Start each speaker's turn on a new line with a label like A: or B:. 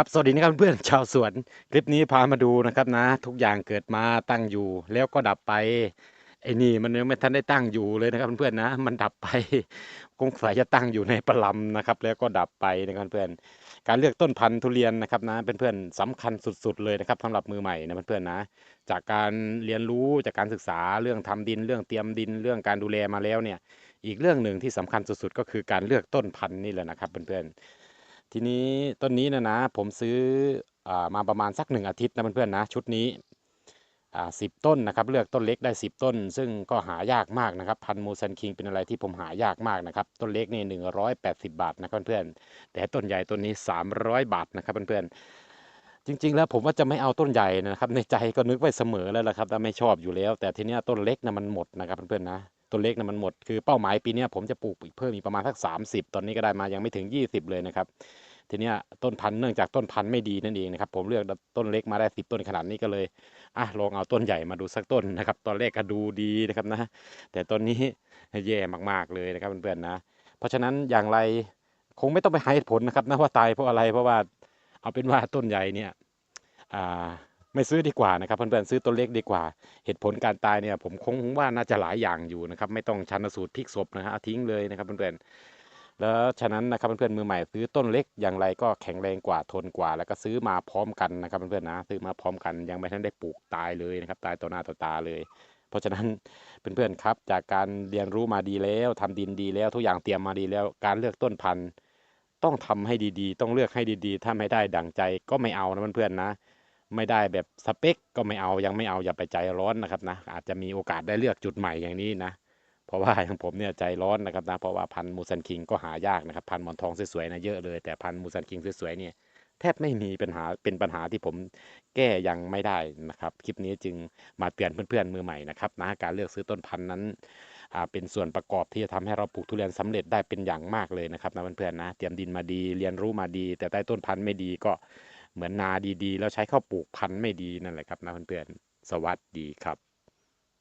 A: ครับสวัสดีนะครับเพื่อนๆชาวสวน คลิปนี้พามาดูนะครับนะ ทุกอย่างเกิดมาตั้งอยู่ แล้วก็ดับไปไอ้นี่มันยังไม่ทันได้ตั้งอยู่เลยนะครับเพื่อนๆนะ มันดับไปคงสายจะตั้งอยู่ในประลำนะครับ แล้วก็ดับไปนะครับเพื่อนการเลือกต้นพันธุ์ทุเรียนนะครับนะเพื่อนๆสำคัญสุดๆเลยนะครับสำหรับมือใหม่นะเพื่อนๆนะ จากการเรียนรู้จากการศึกษาเรื่องทำดิน เรื่องเตรียมดินเรื่องการดูแลมาแล้วเนี่ย อีกเรื่องหนึ่งที่สำคัญสุดๆ ก็คือการเลือกต้นพันธุ์นี่แหละนะครับเพื่อนๆ ทีนี้ต้นนี้นะนะ ผมซื้ออมาประมาณสักหนึ่งอาทิตย์นะเพื่อนๆนะ ชุดนี้สิบต้นนะครับ เลือกต้นเล็กได้สิบต้น ซึ่งก็หายากมากนะครับ พันมูซันคิงเป็นอะไรที่ผมหายากมากนะครับ ต้นเล็กนี่หนึ่งร้อยแปดสิบาทนะครับเพื่อนๆแต่ต้นใหญ่ต้นนี้สามร้อยบาทนะครับเพื่อนๆจริง ๆ แล้วผมว่าจะไม่เอาต้นใหญ่นะครับ ในใจก็นึกไว้เสมอแล้วละครับว่าไม่ชอบอยู่แล้ว แต่ทีนี้ต้นเล็กนะมันหมดนะครับเพื่อนๆนะ ต้นเล็กนะมันหมดคือเป้าหมายปีนี้ผมจะปลูกอีกเพิ่มอีกประมาณสัก 30 ตอนนี้ก็ได้มายังไม่ถึง 20 เลยนะครับทีนี้ต้นพันธุ์เนื่องจากต้นพันธุ์ไม่ดีนั่นเองนะครับผมเลือกต้นเล็กมาได้สิบต้นขนาดนี้ก็เลยอะลองเอาต้นใหญ่มาดูสักต้นนะครับ ตอนแรกก็ดูดีนะครับนะ แต่ต้นนี้แย่มากๆเลยนะครับเพื่อนๆนะ เพราะฉะนั้นอย่างไรคงไม่ต้องไปหาเหตุผลนะครับนะว่าตายเพราะอะไรเพราะว่าเอาเป็นว่าต้นใหญ่เนี่ยอ่า ไม่ซื้อดีกว่านะครับเพื่อนๆซื้อต้นเล็กดีกว่า เหตุผลการตายเนี่ยผมคงว่าน่าจะหลายอย่างอยู่นะครับไม่ต้องชันสูตรพลิกศพนะฮะทิ้งเลยนะครับเพื่อนๆแล้วฉะนั้นนะครับเพื่อนๆมือใหม่ซื้อต้นเล็กอย่างไรก็แข็งแรงกว่าทนกว่า แล้วก็ซื้อมาพร้อมกันนะครับเพื่อนๆนะซื้อมาพร้อมกันยังไม่ทันได้ปลูกตายเลยนะครับตายต่อหน้าต่อตาเลยเพราะฉะนั้นเพื่อนๆครับจากการเรียนรู้มาดีแล้วทำดินดีแล้วทุกอย่างเตรียมมาดีแล้ว การเลือกต้นพันธุ์ต้องทำให้ดีๆ ต้องเลือกให้ดีๆ ถ้าไม่ได้ดั่งใจก็ไม่เอานะเพื่อนๆนะ ไม่ได้แบบสเปคก็ไม่เอายังไม่เอาอย่าไปใจร้อนนะครับนะอาจจะมีโอกาสได้เลือกจุดใหม่อย่างนี้นะเพราะว่าอย่างผมเนี่ยใจร้อนนะครับนะเพราะว่าพันธุ์มูซันคิงก็หายากนะครับพันธุ์หมอนทองสวยๆนะเยอะเลย แต่พันธุ์มูซันคิงสวยๆเนี่ยแทบไม่มีปัญหาเป็นปัญหาที่ผมแก้ยังไม่ได้นะครับ คลิปนี้จึงมาเตือนเพื่อนๆมือใหม่นะครับนะการเลือกซื้อต้นพันธุ์นั้นอ่าเป็นส่วนประกอบที่จะทำให้เราปลูกทุเรียนสำเร็จได้เป็นอย่างมากเลยนะครับนะเพื่อนๆนะเตรียมดินมาดีเรียนรู้มาดี แต่ใต้ต้นพันธุ์ไม่ดีก็ เหมือนนาดีๆ แล้วใช้ข้าวปลูกพันธุ์ไม่ดีนั่นแหละครับนะเพื่อนๆสวัสดีครับ